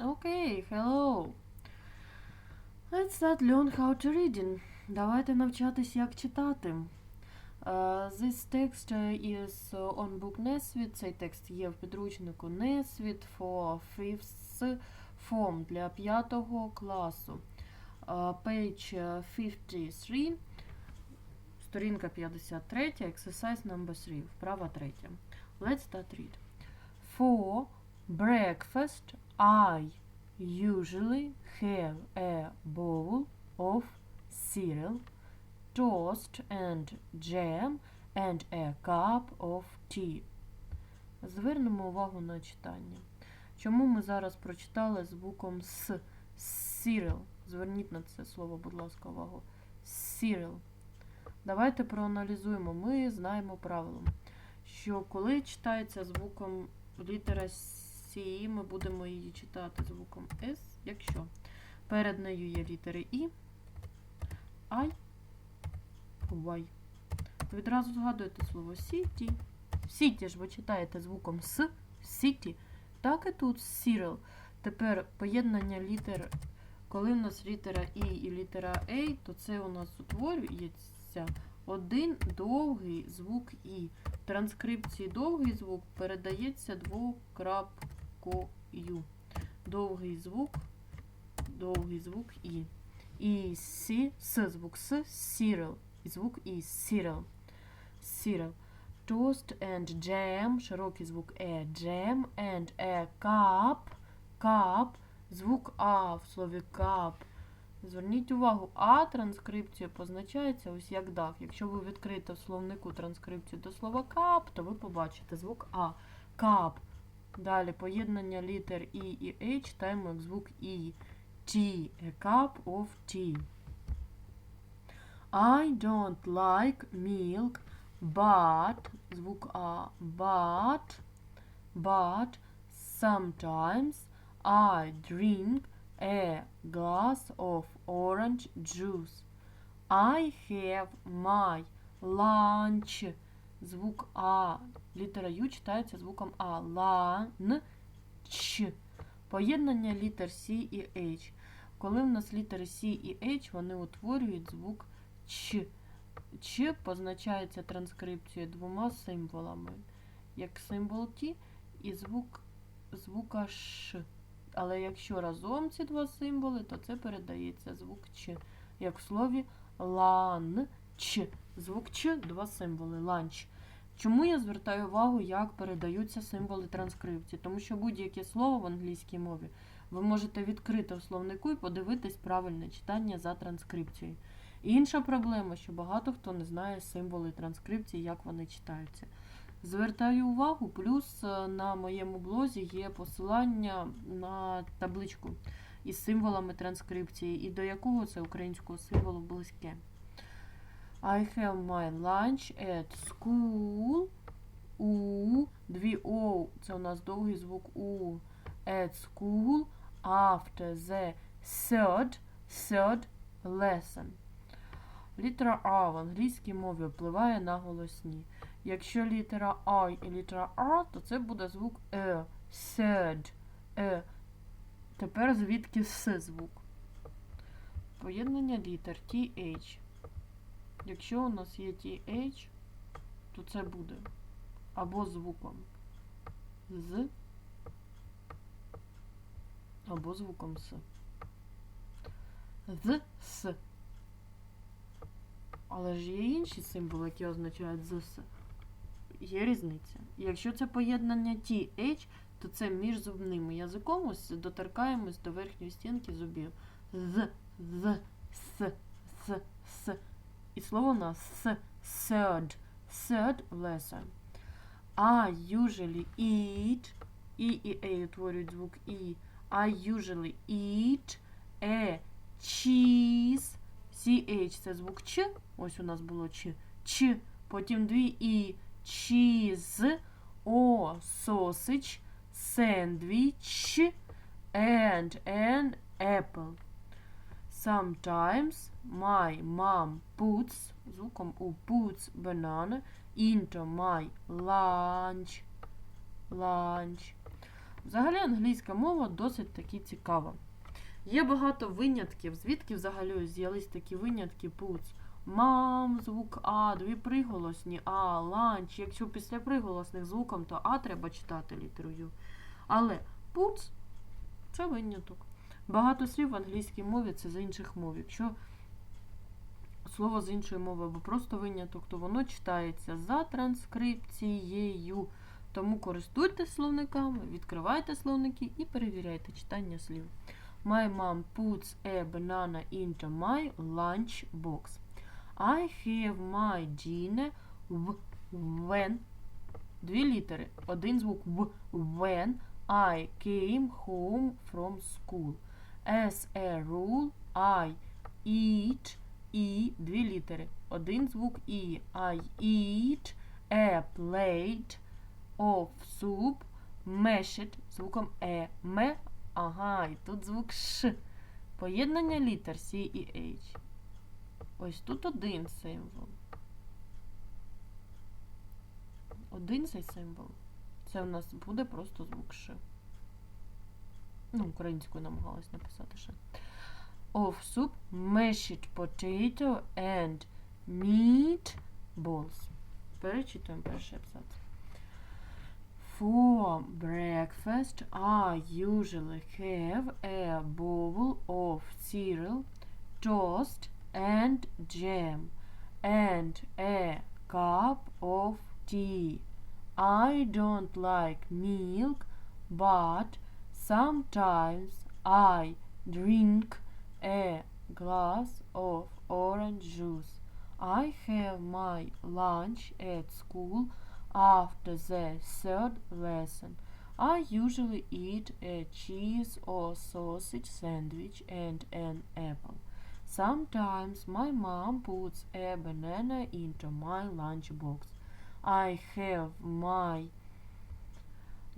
Okay, hello. Let's start learn how to reading. Давайте навчатись, як читати. Uh, this text uh, is uh, on book Nesvit. Цей текст є в підручнику Nesvit for fifth form для п'ятого класу. Uh, page uh, 53, сторінка 53, exercise number 3, вправа 3. Let's start read. For breakfast, I usually have a bowl of cereal, toast and jam, and a cup of tea. Звернемо увагу на читання. Чому ми зараз прочитали звуком С? Cereal. Зверніть на це слово, будь ласка, увагу. Cereal. Давайте проаналізуємо. Ми знаємо правило, що коли читається звуком літера С, ми будемо її читати звуком С, якщо перед нею є літери І, I, Y. Відразу згадуєте слово City. City ж ви читаєте звуком С, City. Так і тут cereal. Тепер поєднання літер, коли в нас літера І і літера А, то це у нас утворюється один довгий звук І. В транскрипції довгий звук передається двокрапкою. Довгий звук, довгий звук І. І Сі, С звук С. І звук І, cereal. Cereal. Toast and jam, широкий звук Е, jam, and a cup, cup, звук А в слові cup. Зверніть увагу, А транскрипція позначається ось як дах. Якщо ви відкриєте в словнику транскрипцію до слова cup, то ви побачите звук А. Cup. Далі поєднання літер І і Е читаємо як звук І. Tea. A cup of tea. I don't like milk, but звук А. But, but sometimes I drink a glass of orange juice. I have my lunch. Звук А. Літера Ю читається звуком А. Лан. Ч. Поєднання літер С і H. Коли в нас літери С і H, вони утворюють звук Ч. Ч позначається транскрипцією двома символами. Як символ Т і звук звука Ш. Але якщо разом ці два символи, то це передається звук Ч. Як в слові ланч. Звук Ч два символи ланч. Чому я звертаю увагу, як передаються символи транскрипції? Тому що будь-яке слово в англійській мові ви можете відкрити в словнику і подивитись правильне читання за транскрипцією. Інша проблема, що багато хто не знає символи транскрипції, як вони читаються. Звертаю увагу, плюс е, на моєму блозі є посилання на табличку із символами транскрипції, і до якого це українського символу близьке. I have my lunch at school. У. Дві О. Це у нас довгий звук У. At school after the third, third lesson. Літера А в англійській мові впливає на голосні. Якщо літера I і літера R, то це буде звук Е. Third. Е. Тепер звідки С звук? Поєднання літер TH. Якщо у нас є TH, то це буде або звуком з, або звуком С. З С. Але ж є інші символи, які означають з С. Є різниця. Якщо це поєднання TH, то це між зубними язиком ось доторкаємось до верхньої стінки зубів. З, з, с, с, с. І слово у нас с, third, third lesson. I usually eat, і і A утворюють звук І. I usually eat a cheese. CH це звук Ч. Ось у нас було Ч. Ч. Потім дві І. Cheese. О, sausage. Sandwich. And an apple. Sometimes my mom puts, звуком У, puts banana into my lunch. Lunch. Взагалі англійська мова досить таки цікава. Є багато винятків, звідки взагалі з'явились такі винятки пуц. Мам, звук А, дві приголосні А, ланч. Якщо після приголосних звуком, то А треба читати літерою. Але пуц це виняток. Багато слів в англійській мові це з інших мов. Якщо слово з іншої мови або просто виняток, то воно читається за транскрипцією. Тому користуйтесь словниками, відкривайте словники і перевіряйте читання слів. My mom puts a banana into my lunch box. I have my dinner w- when дві літери, один звук в when I came home from school. As a rule, I eat і дві літери, один звук і. I eat a plate of soup mashed звуком е. Ме. Ага, і тут звук Ш. Поєднання літер C і H. Ось тут один символ. Один цей символ. Це у нас буде просто звук Ш. Ну, українською намагалась написати Ш. Of soup, mashed potato and meat balls. Перечитуємо перший абзац. For breakfast, I usually have a bowl of cereal, toast, and jam, and a cup of tea. I don't like milk, but sometimes I drink a glass of orange juice. I have my lunch at school after the third lesson. I usually eat a cheese or sausage sandwich and an apple. Sometimes my mom puts a banana into my lunchbox. I have my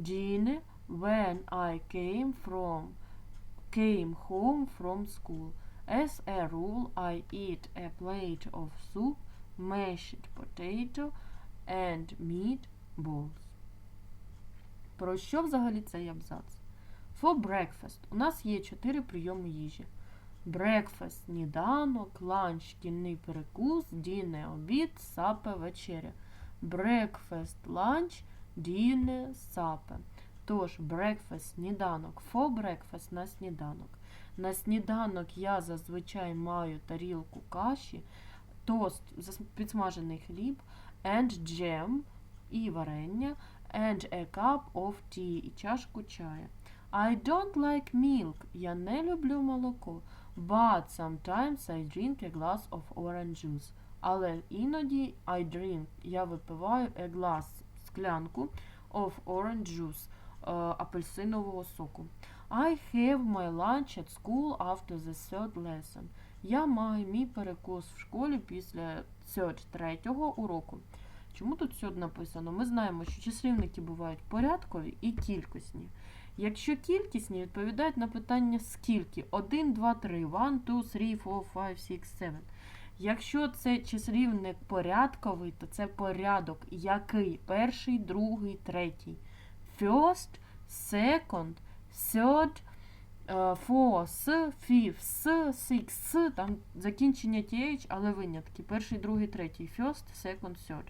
dinner when I came from came home from school. As a rule, I eat a plate of soup, mashed potato and meat balls. Про що взагалі цей абзац? For breakfast у нас є чотири прийоми їжі. Breakfast – сніданок, ланч, шкільний перекус, діне – обід, сапе – вечеря. Breakfast – ланч, діне – сапе. Тож, breakfast – сніданок, for breakfast – на сніданок. На сніданок я зазвичай маю тарілку каші, тост, підсмажений хліб, and jam і варення, and a cup of tea і чашку чаю. I don't like milk. Я не люблю молоко. But sometimes I drink a glass of orange juice. Але іноді I drink. Я випиваю a glass склянку of orange juice апельсинового соку. I have my lunch at school after the third lesson. Я маю мій перекус в школі після третього уроку. Чому тут third написано? Ми знаємо, що числівники бувають порядкові і кількісні. Якщо кількісні відповідають на питання скільки? 1, 2, 3, 1, 2, 3, 4, 5, 6, 7. Якщо це числівник порядковий, то це порядок який? Перший, другий, третій. First, second, third, е, fourth, fifth, sixth, там закінчення th, але винятки. Перший, другий, третій. First, second, third.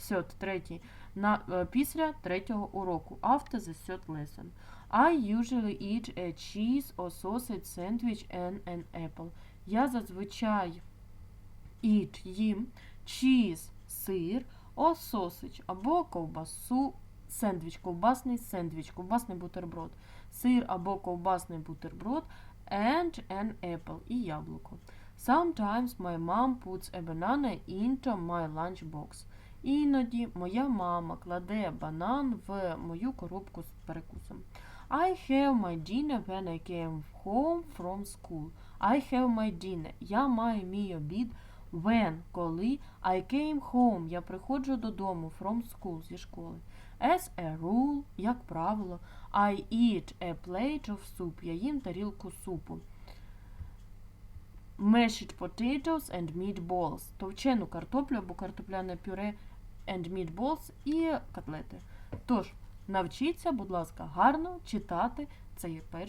Third, третій. На, е, після третього уроку. After the third lesson. I usually eat a cheese or sausage sandwich and an apple. Я зазвичай eat, їм cheese, сир, or sausage, або ковбасу, сендвіч, ковбасний сендвіч, ковбасний бутерброд, сир або ковбасний бутерброд, and an apple і яблуко. Sometimes my mom puts a banana into my lunchbox. Іноді моя мама кладе банан в мою коробку з перекусом. I have my dinner when I came home from school. I have my dinner. Я маю мій обід when, коли I came home. Я приходжу додому from school, зі школи. As a rule, як правило, I eat a plate of soup. Я їм тарілку супу. Mashed potatoes and meatballs. Товчену картоплю або картопляне пюре and meatballs і котлети. Тож, Навчіться, будь ласка, гарно читати цей перший.